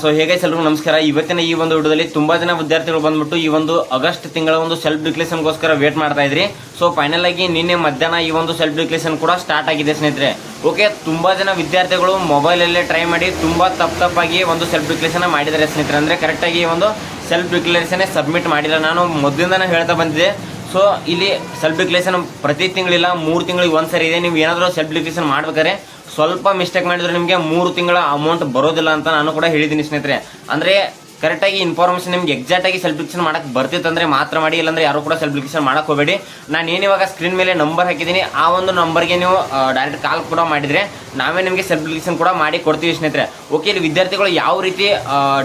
So ಹೇಗೆ ಎಲ್ರಿಗೂ ನಮಸ್ಕಾರ. ಇವತ್ತಿನ ಈ ಒಂದು ವಿಡಿಯೋದಲ್ಲಿ ತುಂಬಾ ಜನ ವಿದ್ಯಾರ್ಥಿಗಳು ಬಂದ್ಬಿಟ್ಟು ಈ ಒಂದು ಆಗಸ್ಟ್ ತಿಂಗಳ ಒಂದು ಸೆಲ್ಫ್ ಡಿಕ್ಲೇಷನ್ಗೋಸ್ಕರ ವೇಟ್ ಮಾಡ್ತಾ ಇದ್ರಿ. ಸೊ ಫೈನಲ್ ಆಗಿ ನಿನ್ನೆ ಮಧ್ಯಾಹ್ನ ಈ ಒಂದು ಸೆಲ್ಫ್ ಡಿಕ್ಲೇಷನ್ ಕೂಡ ಸ್ಟಾರ್ಟ್ ಆಗಿದೆ ಸ್ನೇಹಿತರೆ. ಓಕೆ ತುಂಬಾ ಜನ ವಿದ್ಯಾರ್ಥಿಗಳು ಮೊಬೈಲಲ್ಲೇ ಟ್ರೈ ಮಾಡಿ ತುಂಬಾ ತಪ್ಪು ತಪ್ಪಾಗಿ ಒಂದು ಸೆಲ್ಫ್ ಡಿಕ್ಲೇಷನ್ ಮಾಡಿದ್ದಾರೆ ಸ್ನೇಹಿತರೆ. ಅಂದ್ರೆ ಕರೆಕ್ಟಾಗಿ ಈ ಒಂದು ಸೆಲ್ಫ್ ಡಿಕ್ಲೇಷನ್ ಸಬ್ಮಿಟ್ ಮಾಡಿಲ್ಲ. ನಾನು ಮೊದಲಿಂದನೇ ಹೇಳ್ತಾ ಬಂದಿದ್ದೆ. ಸೊ ಇಲ್ಲಿ ಸೆಲ್ಫ್ ಡಿಕ್ಲೇಷನ್ ಪ್ರತಿ ತಿಂಗಳಿಲ್ಲ, ಮೂರು ತಿಂಗಳಿಗೆ ಒಂದ್ಸರಿ ಇದೆ. ನೀವು ಏನಾದರೂ ಸೆಲ್ಫ್ ಡಿಕ್ಲೇಷನ್ ಮಾಡ್ಬೇಕಾದ್ರೆ ಸ್ವಲ್ಪ ಮಿಸ್ಟೇಕ್ ಮಾಡಿದ್ರೆ ನಿಮಗೆ ಮೂರು ತಿಂಗಳ ಅಮೌಂಟ್ ಬರೋದಿಲ್ಲ ಅಂತ ನಾನು ಕೂಡ ಹೇಳಿದ್ದೀನಿ ಸ್ನೇಹಿತರೆ. ಅಂದರೆ ಕರೆಕ್ಟಾಗಿ ಇನ್ಫಾರ್ಮೇಷನ್ ನಿಮ್ಗೆ ಎಕ್ಸಾಕ್ಟ್ ಆಗಿ ಸೆಲ್ಫ್ ಡಿಕ್ಲೇಷನ್ ಮಾಡಕ್ಕೆ ಬರ್ತಿತ್ತಂದ್ರೆ ಮಾತ್ರ ಮಾಡಿ, ಇಲ್ಲಾಂದ್ರೆ ಯಾರು ಕೂಡ ಸೆಲ್ಫ್ ಡಿಕ್ಲೇಷನ್ ಮಾಡಕ್ಕೆ ಹೋಗಬೇಡಿ. ನಾನು ಏನು ಸ್ಕ್ರೀನ್ ಮೇಲೆ ನಂಬರ್ ಹಾಕಿದ್ದೀನಿ, ಆ ಒಂದು ನಂಬರ್ಗೆ ನೀವು ಡೈರೆಕ್ಟ್ ಕಾಲ್ ಕೂಡ ಮಾಡಿದರೆ ನಾವೇ ನಿಮಗೆ ಸೆಲ್ಫ್ ಡಿಕ್ಲೇಷನ್ ಕೂಡ ಮಾಡಿ ಕೊಡ್ತೀವಿ ಸ್ನೇಹಿತರೆ. ಓಕೆ ಇಲ್ಲಿ ವಿದ್ಯಾರ್ಥಿಗಳು ಯಾವ ರೀತಿ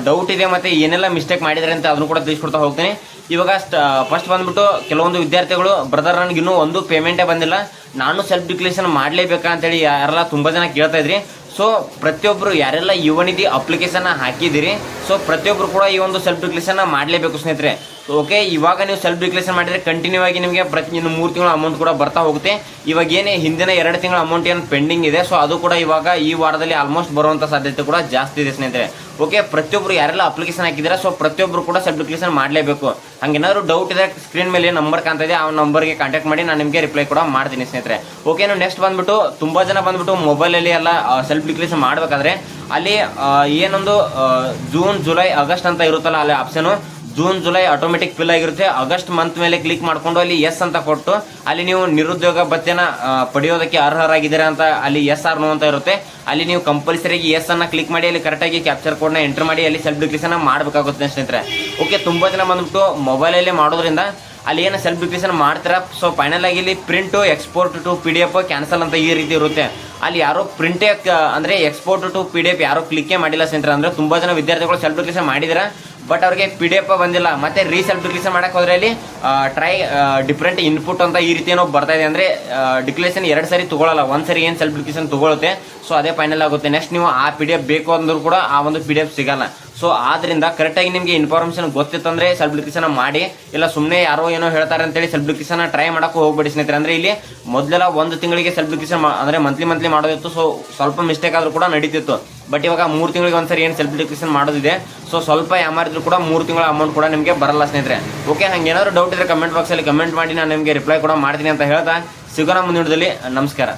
ಡೌಟ್ ಇದೆ ಮತ್ತು ಏನೆಲ್ಲ ಮಿಸ್ಟೇಕ್ ಮಾಡಿದ್ದಾರೆ ಅಂತ ಅದನ್ನು ಕೂಡ ತಿಳಿಸ್ಕೊಡ್ತಾ ಹೋಗ್ತೀನಿ. ಇವಾಗ ಫಸ್ಟ್ ಬಂದ್ಬಿಟ್ಟು ಕೆಲವೊಂದು ವಿದ್ಯಾರ್ಥಿಗಳು ಬ್ರದರ್ ನನಗೆ ಇನ್ನೂ ಒಂದು ಪೇಮೆಂಟೇ ಬಂದಿಲ್ಲ. ನಾನು ಸೆಲ್ಫ್ ಡಿಕ್ಲೇಷನ್ ಮಾಡಲೇಬೇಕಾ ಅಂತೇಳಿ ಯಾರೆಲ್ಲ ತುಂಬ ಜನ ಕೇಳ್ತಾ ಇದ್ರಿ. ಸೊ ಪ್ರತಿಯೊಬ್ಬರು ಯಾರೆಲ್ಲ ಯುವ ನಿಧಿ ಅಪ್ಲಿಕೇಶನ್ ಹಾಕಿದ್ದೀರಿ ಸೊ ಪ್ರತಿಯೊಬ್ಬರು ಕೂಡ ಈ ಒಂದು ಸೆಲ್ಫ್ ಡಿಕ್ಲೇಷನ್ ಮಾಡಲೇಬೇಕು ಸ್ನೇಹಿತರೆ. ಓಕೆ ಇವಾಗ ನೀವು ಸೆಲ್ಫ್ ಡಿಕ್ಲೇಷನ್ ಮಾಡಿದರೆ ಕಂಟಿನ್ಯೂ ಆಗಿ ನಿಮಗೆ ಪ್ರತಿ ಇನ್ನು ಮೂರು ತಿಂಗಳ ಅಮೌಂಟ್ ಕೂಡ ಬರ್ತಾ ಹೋಗುತ್ತೆ. ಇವಾಗ ಏನೇ ಹಿಂದಿನ ಎರಡು ತಿಂಗಳ ಅಮೌಂಟ್ ಏನು ಪೆಂಡಿಂಗ್ ಇದೆ ಸೊ ಅದು ಕೂಡ ಇವಾಗ ಈ ವಾರದಲ್ಲಿ ಆಲ್ಮೋಸ್ಟ್ ಬರುವಂಥ ಸಾಧ್ಯತೆ ಕೂಡ ಜಾಸ್ತಿ ಇದೆ ಸ್ನೇಹಿತರೆ. ಓಕೆ ಪ್ರತಿಯೊಬ್ಬರು ಯಾರೆಲ್ಲ ಅಪ್ಲಿಕೇಶನ್ ಹಾಕಿದ್ದಾರೆ ಸೊ ಪ್ರತಿಯೊಬ್ಬರು ಕೂಡ ಸೆಲ್ಫ್ ಡಿಕ್ಲೇಷನ್ ಮಾಡಲೇಬೇಕು. ಹಂಗೇನಾದ್ರು ಡೌಟ್ ಇದೆ ಸ್ಕ್ರೀನ್ ಮೇಲೆ ನಂಬರ್ ಕಾಣ್ತಾ ಇದೆ, ಆ ನಂಬರ್ಗೆ ಕಾಂಟ್ಯಾಕ್ಟ್ ಮಾಡಿ ನಾನು ನಿಮಗೆ ರಿಪ್ಲೈ ಕೂಡ ಮಾಡ್ತೀನಿ ಸ್ನೇಹಿತರೆ. ಓಕೆ ನಾವು ನೆಕ್ಸ್ಟ್ ಬಂದ್ಬಿಟ್ಟು, ತುಂಬ ಜನ ಬಂದ್ಬಿಟ್ಟು ಮೊಬೈಲಲ್ಲಿ ಎಲ್ಲ ಸೆಲ್ಫ್ ಡಿಕ್ಲೇಷನ್ ಮಾಡಬೇಕಾದ್ರೆ, ಅಲ್ಲಿ ಏನೊಂದು ಜೂನ್ ಜುಲೈ ಆಗಸ್ಟ್ ಅಂತ ಇರುತ್ತಲ್ಲ ಅಲ್ಲಿ option June July automatic fill ಆಗಿರುತ್ತೆ. ಆಗಸ್ಟ್ ಮಂತ್ ಮೇಲೆ ಕ್ಲಿಕ್ ಮಾಡಿಕೊಂಡು ಅಲ್ಲಿ ಎಸ್ ಅಂತ ಕೊಟ್ಟು, ಅಲ್ಲಿ ನೀವು ನಿರುದ್ಯೋಗ ಭತ್ಯೆನ ಪಡೆಯೋದಕ್ಕೆ ಅರ್ಹರಾಗಿದ್ದೀರಾ ಅಂತ ಅಲ್ಲಿ ಎಸ್ ಆರ್ ನೋ ಅಂತ ಇರುತ್ತೆ. ಅಲ್ಲಿ ನೀವು ಕಂಪಲ್ಸರಿಗೆ ಎಸ್ ಅನ್ನ ಕ್ಲಿಕ್ ಮಾಡಿ, ಅಲ್ಲಿ ಕರೆಕ್ಟಾಗಿ ಕ್ಯಾಪ್ಚರ್ ಕೋಡ್ನ ಎಂಟರ್ ಮಾಡಿ, ಅಲ್ಲಿ ಸೆಲ್ಫ್ ಡಿಕ್ಲೇಷನ್ ಮಾಡಬೇಕಾಗುತ್ತೆ ಸ್ನೇಹಿತರೆ. ಓಕೆ ತುಂಬ ಜನ ಬಂದ್ಬಿಟ್ಟು ಮೊಬೈಲಲ್ಲೇ ಮಾಡೋದ್ರಿಂದ ಅಲ್ಲಿ ಏನು ಸೆಲ್ಫ್ ಡಿಕ್ಲೇಷನ್ ಮಾಡ್ತಾರೆ? ಸೊ ಫೈನಲ್ ಆಗಿ ಇಲ್ಲಿ print export to P D F cancel ಅಂತ ಈ ರೀತಿ ಇರುತ್ತೆ. ಅಲ್ಲಿ ಯಾರೋ ಪ್ರಿಂಟೇ ಅಂದರೆ export to P D F ಯಾರೋ ಕ್ಲಿಕ್ಕೇ ಮಾಡಿಲ್ಲ ಸ್ನೇಹಿತರೆ. ಅಂದರೆ ತುಂಬ ಜನ ವಿದ್ಯಾರ್ಥಿಗಳು ಸೆಲ್ಫ್ ಡಿಕ್ಲೇಷನ್ ಮಾಡಿದ್ರೆ ಬಟ್ ಅವ್ರಿಗೆ ಪಿ ಡಿ ಎಫ್ ಬಂದಿಲ್ಲ. ಮತ್ತೆ ರೀಸೆಲ್ ಡಿಕ್ಲೇಷನ್ ಮಾಡಕ್ಕೆ ಹೋದ್ರೆ ಅಲ್ಲಿ ಟ್ರೈ ಡಿಫ್ರೆಂಟ್ ಇನ್ಪುಟ್ ಅಂತ ಈ ರೀತಿ ಏನೋ ಬರ್ತಾ ಇದೆ ಅಂದರೆ ಡಿಕ್ಲೇಷನ್ ಎರಡು ಸರಿ ತಗೊಳಲ್ಲ. ಒಂದು ಸರಿ ಏನು ಸೆಲ್ಫ್ ಡಿಕ್ಲೇಷನ್ ತಗೊಳುತ್ತೆ ಸೊ ಅದೇ ಫೈನಲ್ ಆಗುತ್ತೆ. ನೆಕ್ಸ್ಟ್ ನೀವು ಆ ಪಿ ಡಿ ಎಫ್ ಬೇಕು ಅಂದ್ರೂ ಕೂಡ ಆ ಒಂದು ಪಿ ಡಿ ಎಫ್ ಸಿಗಲ್ಲ. ಸೊ ಆದ್ರಿಂದ ಕರೆಕ್ಟಾಗಿ ನಿಮಗೆ ಇನ್ಫಾರ್ಮೇಷನ್ ಗೊತ್ತಿತ್ತಂದ್ರೆ ಸೆಲ್ಫ್ ಡಿಕ್ಲೇಷನ್ ಮಾಡಿ, ಇಲ್ಲ ಸುಮ್ಮನೆ ಯಾರೋ ಏನೋ ಹೇಳ್ತಾರೆ ಅಂತೇಳಿ ಸೆಲ್ಫ್ ಡಿಕ್ಲೇಷನ್ ಟ್ರೈ ಮಾಡಕ್ಕೆ ಹೋಗ್ಬೇಡಿ ಸ್ನೇಹಿತರೆ. ಅಂದ್ರೆ ಇಲ್ಲಿ ಮೊದಲೆಲ್ಲ ಒಂದು ತಿಂಗಳಿಗೆ ಸೆಲ್ಫ್ ಡಿಕ್ಲೇಷನ್ ಅಂದ್ರೆ ಮಂತ್ಲಿ ಮಂತ್ಲಿ ಮಾಡೋದಿತ್ತು. ಸೊ ಸ್ವಲ್ಪ ಮಿಸ್ಟೇಕ್ ಆದ್ರೂ ಕೂಡ ನಡೀತಿತ್ತು. ಬಟ್ ಇವಾಗ ಮೂರು ತಿಂಗಳಿಗೆ ಒಂದ್ಸರಿ ಏನು ಸೆಲ್ಫ್ ಡಿಕ್ಲೇಷನ್ ಮಾಡೋದಿದೆ. ಸೊ ಸ್ವಲ್ಪ ಯಾಮಾರಿದ್ರು ಕೂಡ ಮೂರು ತಿಂಗಳ ಅಮೌಂಟ್ ಕೂಡ ನಿಮಗೆ ಬರಲ್ಲ ಸ್ನೇಹಿತರೆ. ಓಕೆ ಹಂಗೆ ಏನಾದ್ರು ಡೌಟ್ ಇದ್ರೆ ಕಮೆಂಟ್ ಬಾಕ್ಸಲ್ಲಿ ಕಮೆಂಟ್ ಮಾಡಿ, ನಾನು ನಿಮಗೆ ರಿಪ್ಲೈ ಕೂಡ ಮಾಡ್ತೀನಿ ಅಂತ ಹೇಳ್ತಾ. ಸಿಗೋಣ ಮುಂದಿನದಲ್ಲಿ ನಮಸ್ಕಾರ.